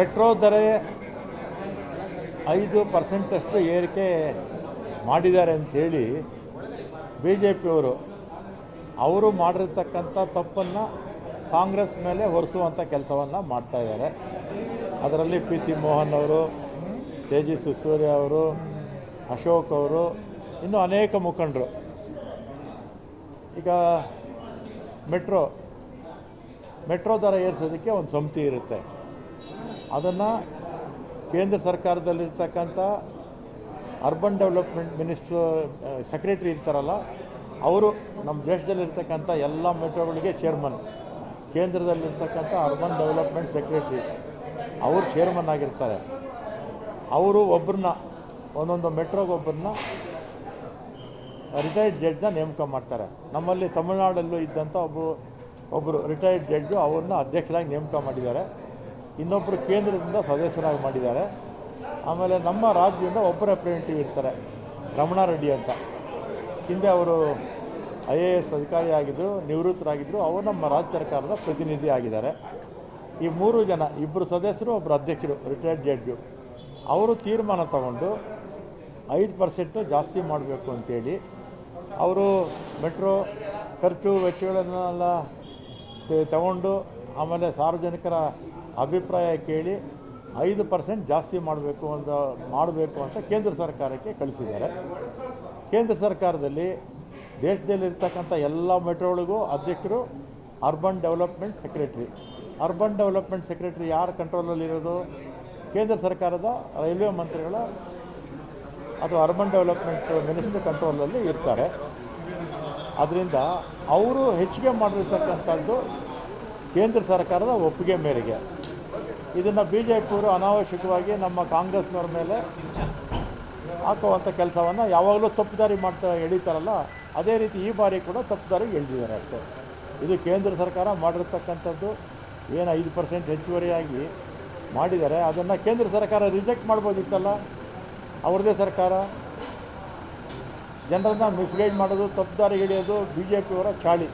Petrol ದರ ಐದು ಪರ್ಸೆಂಟಷ್ಟು ಏರಿಕೆ ಮಾಡಿದ್ದಾರೆ ಅಂಥೇಳಿ ಬಿ ಜೆ ಪಿಯವರು ಅವರು ಮಾಡಿರ್ತಕ್ಕಂಥ ತಪ್ಪನ್ನು ಕಾಂಗ್ರೆಸ್ ಮೇಲೆ ಹೊರಿಸುವಂಥ ಕೆಲಸವನ್ನು ಮಾಡ್ತಾ ಇದ್ದಾರೆ. ಅದರಲ್ಲಿ ಪಿ ಸಿ ಮೋಹನ್ ಅವರು ತೇಜಸ್ವಿ ಸೂರ್ಯ ಅವರು, ಅಶೋಕ್ ಅವರು, ಇನ್ನೂ ಅನೇಕ ಮುಖಂಡರು. ಈಗ ಮೆಟ್ರೋ ಮೆಟ್ರೋ ದರ ಏರಿಸೋದಕ್ಕೆ ಒಂದು ಸಮಿತಿ ಇರುತ್ತೆ. ಅದನ್ನು ಕೇಂದ್ರ ಸರ್ಕಾರದಲ್ಲಿರ್ತಕ್ಕಂಥ ಅರ್ಬನ್ ಡೆವಲಪ್ಮೆಂಟ್ ಮಿನಿಸ್ಟ್ರ್ ಸೆಕ್ರೆಟ್ರಿ ಇರ್ತಾರಲ್ಲ, ಅವರು ನಮ್ಮ ದೇಶದಲ್ಲಿರ್ತಕ್ಕಂಥ ಎಲ್ಲ ಮೆಟ್ರೋಗಳಿಗೆ ಚೇರ್ಮನ್ ಕೇಂದ್ರದಲ್ಲಿರ್ತಕ್ಕಂಥ ಅರ್ಬನ್ ಡೆವಲಪ್ಮೆಂಟ್ ಸೆಕ್ರೆಟ್ರಿ ಅವರು ಚೇರ್ಮನ್ ಆಗಿರ್ತಾರೆ. ಅವರು ಒಬ್ಬರನ್ನ ಒಂದೊಂದು ಮೆಟ್ರೋಗೊಬ್ಬರನ್ನ ರಿಟೈರ್ಡ್ ಜಡ್ಜ್ನ ನೇಮಕ ಮಾಡ್ತಾರೆ. ನಮ್ಮಲ್ಲಿ ತಮಿಳುನಾಡಲ್ಲೂ ಇದ್ದಂಥ ಒಬ್ಬರು ಒಬ್ಬರು ರಿಟೈರ್ಡ್ ಜಡ್ಜು ಅವ್ರನ್ನ ಅಧ್ಯಕ್ಷರಾಗಿ ನೇಮಕ ಮಾಡಿದ್ದಾರೆ. ಇನ್ನೊಬ್ಬರು ಕೇಂದ್ರದಿಂದ ಸದಸ್ಯರಾಗಿ ಮಾಡಿದ್ದಾರೆ. ಆಮೇಲೆ ನಮ್ಮ ರಾಜ್ಯದಿಂದ ಒಬ್ಬ ರೆಪ್ರೆಸೆಂಟೇಟಿವ್ ಇರ್ತಾರೆ ರಮಣಾರೆಡ್ಡಿ ಅಂತ. ಹಿಂದೆ ಅವರು ಐ ಎ ಎಸ್ ಅಧಿಕಾರಿ ಆಗಿದ್ದರು ನಿವೃತ್ತರಾಗಿದ್ದರು ಅವರು ನಮ್ಮ ರಾಜ್ಯ ಸರ್ಕಾರದ ಪ್ರತಿನಿಧಿ ಆಗಿದ್ದಾರೆ. ಈ ಮೂರು ಜನ ಇಬ್ಬರು ಸದಸ್ಯರು ಒಬ್ಬರು ಅಧ್ಯಕ್ಷರು ರಿಟೈರ್ಡ್ ಜಡ್ಜು ಅವರು ತೀರ್ಮಾನ ತಗೊಂಡು ಐದು ಪರ್ಸೆಂಟು ಜಾಸ್ತಿ ಮಾಡಬೇಕು ಅಂತೇಳಿ ಅವರು ಮೆಟ್ರೋ ಖರ್ಚು ವೆಚ್ಚಗಳನ್ನೆಲ್ಲ ತಗೊಂಡು, ಆಮೇಲೆ ಸಾರ್ವಜನಿಕರ ಅಭಿಪ್ರಾಯ ಕೇಳಿ ಐದು ಪರ್ಸೆಂಟ್ ಜಾಸ್ತಿ ಮಾಡಬೇಕು ಅಂತ ಮಾಡಬೇಕು ಅಂತ ಕೇಂದ್ರ ಸರ್ಕಾರಕ್ಕೆ ಕಳಿಸಿದ್ದಾರೆ. ಕೇಂದ್ರ ಸರ್ಕಾರದಲ್ಲಿ ದೇಶದಲ್ಲಿರ್ತಕ್ಕಂಥ ಎಲ್ಲ ಮೆಟ್ರೋಗಳಿಗೂ ಅಧ್ಯಕ್ಷರು, urban development secretary. Urban development secretary ಯಾರ ಕಂಟ್ರೋಲಲ್ಲಿರೋದು? ಕೇಂದ್ರ ಸರ್ಕಾರದ ರೈಲ್ವೆ ಮಂತ್ರಿಗಳ ಅಥವಾ ಅರ್ಬನ್ ಡೆವಲಪ್ಮೆಂಟ್ ಮಿನಿಸ್ಟರ್ ಕಂಟ್ರೋಲಲ್ಲಿ ಇರ್ತಾರೆ. ಅದರಿಂದ ಅವರು ಹೆಚ್ಚಿಗೆ ಮಾಡಿರ್ತಕ್ಕಂಥದ್ದು ಕೇಂದ್ರ ಸರ್ಕಾರದ ಒಪ್ಪಿಗೆ ಮೇರೆಗೆ. ಇದನ್ನು ಬಿ ಜೆ ಪಿಯವರು ಅನಾವಶ್ಯಕವಾಗಿ ನಮ್ಮ ಕಾಂಗ್ರೆಸ್ನವ್ರ ಮೇಲೆ ಹಾಕುವಂಥ ಕೆಲಸವನ್ನು ಯಾವಾಗಲೂ ತಪ್ಪುದಾರಿ ಮಾಡ್ತಾ ಎಳಿತಾರಲ್ಲ, ಅದೇ ರೀತಿ ಈ ಬಾರಿ ಕೂಡ ತಪ್ಪುದಾರಿ ಎಳೆದಿದ್ದಾರೆ ಅಷ್ಟೇ. ಇದು ಕೇಂದ್ರ ಸರ್ಕಾರ ಮಾಡಿರ್ತಕ್ಕಂಥದ್ದು, ಏನು ಐದು ಪರ್ಸೆಂಟ್ ಹೆಚ್ಚುವರಿಯಾಗಿ ಮಾಡಿದ್ದಾರೆ, ಅದನ್ನು ಕೇಂದ್ರ ಸರ್ಕಾರ ರಿಜೆಕ್ಟ್ ಮಾಡ್ಬೋದಿತ್ತಲ್ಲ? ಅವ್ರದ್ದೇ ಸರ್ಕಾರ. ಜನರನ್ನು ಮಿಸ್ಗೈಡ್ ಮಾಡೋದು, ತಪ್ಪುದಾರಿ ಹಿಡಿಯೋದು ಬಿ ಜೆ ಪಿಯವರ ಚಾಳಿ.